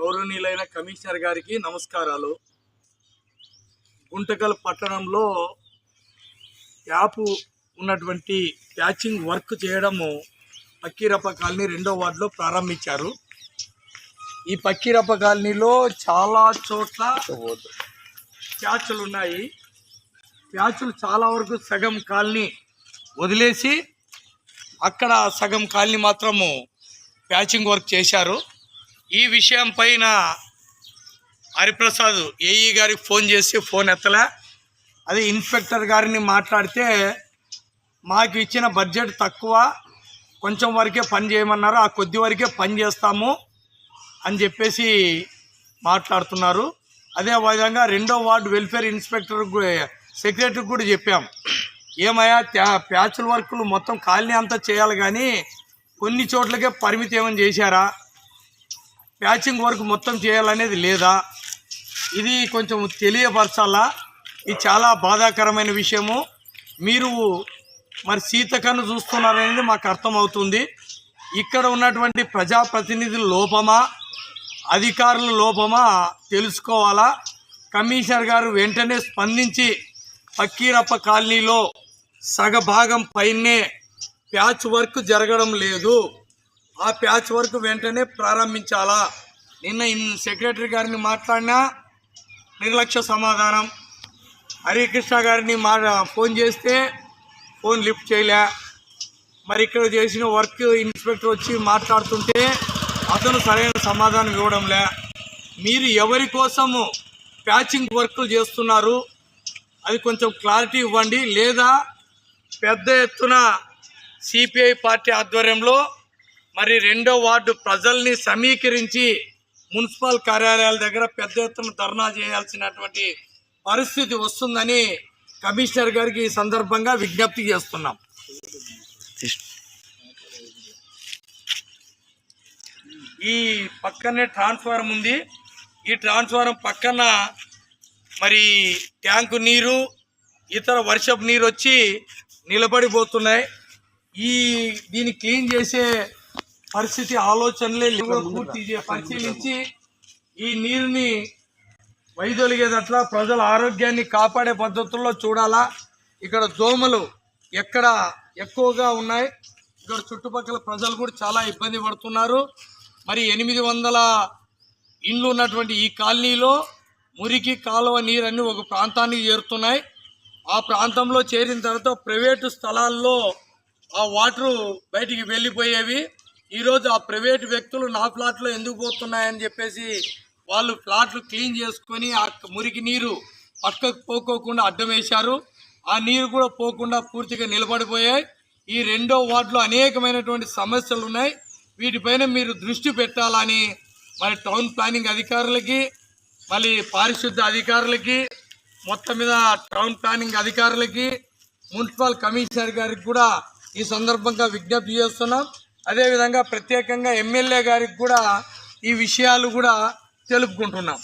గౌరవనీయులైన కమిషనర్ గారికి నమస్కారాలు. గుంటకల్ పట్టణంలో ట్యాపు ఉన్నటువంటి ప్యాచింగ్ వర్క్ చేయడము పక్కీరప్ప కాలనీ రెండో వార్డులో ప్రారంభించారు. ఈ పక్కీరప్ప కాలనీలో చాలా చోట్ల ప్యాచులు ఉన్నాయి ప్యాచులు చాలా వరకు సగం కాలనీ వదిలేసి అక్కడ సగం కాలనీ మాత్రము ప్యాచింగ్ వర్క్ చేశారు. ఈ విషయం పైన హరిప్రసాద్ ఏఈ గారికి ఫోన్ చేసి ఫోన్ ఎత్తలే. అదే ఇన్స్పెక్టర్ గారిని మాట్లాడితే మాకు ఇచ్చిన బడ్జెట్ తక్కువ కొంచెం వరకే పని చేయమన్నారు ఆ కొద్ది వరకే పని చేస్తాము అని చెప్పేసి మాట్లాడుతున్నారు. అదే విధంగా రెండో వార్డు వెల్ఫేర్ ఇన్స్పెక్టర్ సెక్రటరీకి కూడా చెప్పాం. ఏమయ్యా ప్యా- ప్యాచుల వర్కులు మొత్తం కాలనీ అంతా చేయాలి కానీ కొన్ని చోట్లకే పరిమితి ఏమైనా చేశారా? ప్యాచింగ్ వర్క్ మొత్తం చేయాలనేది లేదా? ఇది కొంచెం తెలియపరచాలా? ఇది చాలా బాధాకరమైన విషయము. మీరు మరి సీతకను చూస్తున్నారనేది మాకు అర్థమవుతుంది. ఇక్కడ ఉన్నటువంటి ప్రజాప్రతినిధుల లోపమా? అధికారుల లోపమా? తెలుసుకోవాలా? కమిషనర్ గారు వెంటనే స్పందించి పక్కీరప్ప కాలనీలో సగభాగం పైనే ప్యాచ్ వర్క్ జరగడం లేదు. ఆ ప్యాచ్ వర్క్ వెంటనే ప్రారంభించాలా? నిన్న ఇన్ సెక్రటరీ గారిని మాట్లాడినా నిర్లక్ష్య సమాధానం. హరికృష్ణ గారిని మా ఫోన్ చేస్తే ఫోన్ లిఫ్ట్ చేయలే. మరి ఇక్కడ చేసిన వర్క్ ఇన్స్పెక్టర్ వచ్చి మాట్లాడుతుంటే అతను సరైన సమాధానం ఇవ్వడంలే. మీరు ఎవరి కోసము ప్యాచింగ్ వర్క్లు చేస్తున్నారు? అది కొంచెం క్లారిటీ ఇవ్వండి. లేదా పెద్ద ఎత్తున సిపిఐ పార్టీ ఆధ్వర్యంలో మరి రెండో వార్డు ప్రజల్ని సమీకరించి మున్సిపల్ కార్యాలయాల దగ్గర పెద్ద ఎత్తున ధర్నా చేయాల్సినటువంటి పరిస్థితి వస్తుందని కమిషనర్ గారికి ఈ సందర్భంగా విజ్ఞప్తి చేస్తున్నాం. ఈ పక్కనే ట్రాన్స్ఫారం ఉంది. ఈ ట్రాన్స్ఫారం పక్కన మరి ట్యాంకు నీరు ఇతర వర్షపు నీరు వచ్చి నిలబడిపోతున్నాయి. ఈ దీన్ని క్లీన్ చేసే పరిస్థితి ఆలోచనలే పూర్తి పరిశీలించి ఈ నీరుని వైదొలిగేటట్లా ప్రజల ఆరోగ్యాన్ని కాపాడే పద్ధతుల్లో చూడాలా. ఇక్కడ దోమలు ఎక్కడ ఎక్కువగా ఉన్నాయి. ఇక్కడ చుట్టుపక్కల ప్రజలు కూడా చాలా ఇబ్బంది పడుతున్నారు. మరి ఎనిమిది వందల ఇండ్లు ఉన్నటువంటి ఈ కాలనీలో మురికి కాలువ నీరన్నీ ఒక ప్రాంతానికి చేరుతున్నాయి. ఆ ప్రాంతంలో చేరిన తర్వాత ప్రైవేటు స్థలాల్లో ఆ వాటరు బయటికి వెళ్ళిపోయేవి. ఈరోజు ఆ ప్రైవేట్ వ్యక్తులు నా ఫ్లాట్లో ఎందుకు పోతున్నాయని చెప్పేసి వాళ్ళు ఫ్లాట్లు క్లీన్ చేసుకొని ఆ మురికి నీరు పక్కకు పోకోకుండా అడ్డం వేశారు. ఆ నీరు కూడా పోకుండా పూర్తిగా నిలబడిపోయాయి. ఈ రెండో వార్డులో అనేకమైనటువంటి సమస్యలు ఉన్నాయి. వీటిపైన మీరు దృష్టి పెట్టాలని మరి టౌన్ ప్లానింగ్ అధికారులకి మళ్ళీ పారిశుద్ధ అధికారులకి మొత్తం మీద టౌన్ ప్లానింగ్ అధికారులకి మున్సిపల్ కమిషనర్ గారికి కూడా ఈ సందర్భంగా విజ్ఞప్తి చేస్తున్నాం. అదేవిధంగా ప్రత్యేకంగా ఎమ్మెల్యే గారికి కూడా ఈ విషయాలు కూడా తెలుపుకుంటున్నాం.